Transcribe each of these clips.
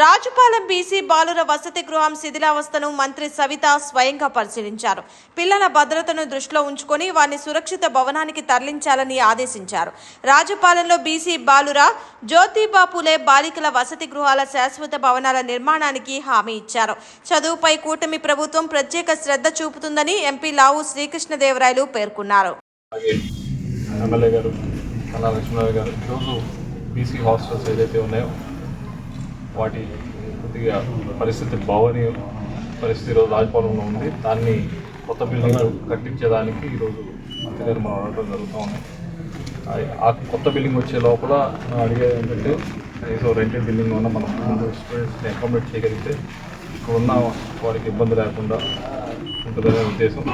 Rajupalem BC బాలుర వసతి గృహం శిథిలావస్థను మంత్రి సవిత స్వయంగా పరిశీలించారు. పిల్లల భద్రతను దృష్టిలో ఉంచుకొని వారిని సురక్షిత భవనానికి తరలించాలని ఆదేశించారు. రాజుపాలెంలో బీసీ బాలుర జ్యోతిబా పులే బాలికల వసతి గృహాల శాశ్వత భవనాల నిర్మాణానికి హామీ ఇచ్చారు. చదువుపై కూటమి ప్రభుత్వం ప్రత్యేక శ్రద్ధ చూపుతుందని ఎంపీ లావు శ్రీకృష్ణదేవరాయలు పేర్కొన్నారు. ఎమ్మెల్యే గారు గారు ఈరోజు బీసీ హాస్టల్స్ ఏదైతే ఉన్నాయో వాటి కొద్దిగా పరిస్థితి బాగోని పరిస్థితి ఈరోజు రాజభవనంలో ఉంది. దాన్ని కొత్త బిల్డింగ్ కట్టించేదానికి ఈరోజు మంత్రి గారు మనం అడగడం జరుగుతూ ఉన్నాయి ఆ- కొత్త బిల్డింగ్ వచ్చే లోపల మనం అడిగేది ఏంటంటే ఏదో రెంటెడ్ బిల్డింగ్ ఉన్న మనం స్టూడెంట్స్ని అకామిడేట్ చేయగలిగితే ఇక్కడ ఉన్న వారికి ఇబ్బంది లేకుండా ఉంటుందనే ఉద్దేశం.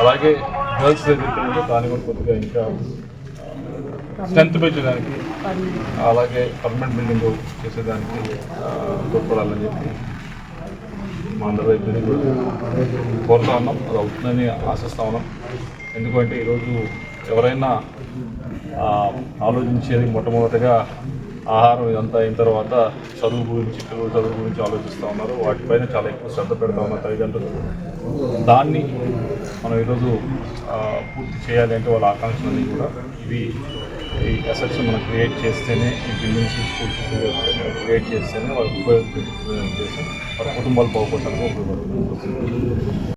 అలాగే గర్ల్స్ ఏదైతే దాని దాన్ని కూడా కొద్దిగా ఇంకా స్ట్రెంత్ పెంచడానికి అలాగే పర్మనెంట్ బిల్డింగ్ చేసేదానికి తోడ్పడాలని చెప్పి మా అందరి నుంచి కూడా కోరుతా ఉన్నాం. అది అవుతుందని ఆశిస్తా ఉన్నాం. ఎందుకంటే ఈరోజు ఎవరైనా ఆలోచించేది మొట్టమొదటిగా ఆహారం ఇదంతా అయిన తర్వాత చదువు గురించి పిల్లల చదువు గురించి ఆలోచిస్తూ ఉన్నారు. వాటిపైన చాలా ఎక్కువ శ్రద్ధ పెడతా ఉన్నారు తల్లిదండ్రులు. దాన్ని మనం ఈరోజు పూర్తి చేయాలి అంటే వాళ్ళ ఆకాంక్షలన్నీ కూడా ఇవి ఈ అసెట్స్ మనం క్రియేట్ చేస్తేనే ఈ బిల్డింగ్స్ స్కూల్స్ క్రియేట్ చేస్తేనే వాళ్ళకి ఉపయోగపడుతుంది వాళ్ళ కుటుంబాలు బాగుపడటానికి ఉపయోగపడుతుంది.